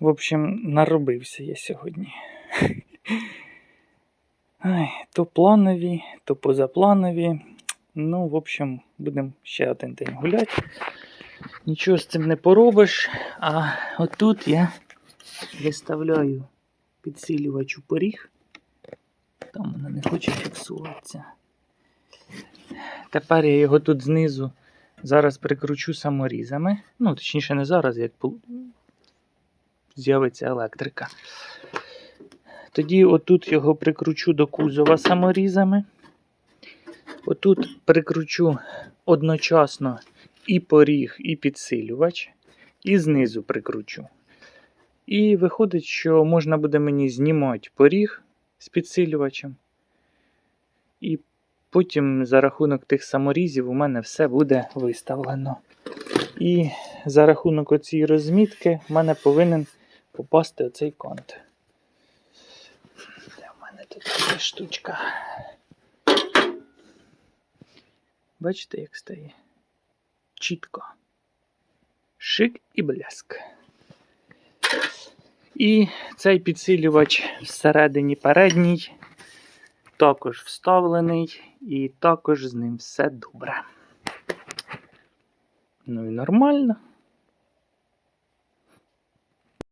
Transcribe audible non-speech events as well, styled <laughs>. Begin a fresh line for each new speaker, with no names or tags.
В общем, наробився я сьогодні. <laughs> То планові, то позапланові. Ну, в общем, будемо ще один день гуляти. Нічого з цим не поробиш. А отут я виставляю підсилювач у поріг. Там вона не хоче фіксуватися. Тепер я його тут знизу зараз прикручу саморізами. Ну, точніше, не зараз, як з'явиться електрика. Тоді отут його прикручу до кузова саморізами. Отут прикручу одночасно і поріг, і підсилювач, і знизу прикручу. І виходить, що можна буде мені знімати поріг з підсилювачем. І потім за рахунок тих саморізів у мене все буде виставлено. І за рахунок оцієї розмітки в мене повинен попасти оцей конт. Де в мене тут така штучка? Бачите, як стає? Чітко. Шик і бляск. І цей підсилювач всередині передній також вставлений, і також з ним все добре. Ну і нормально.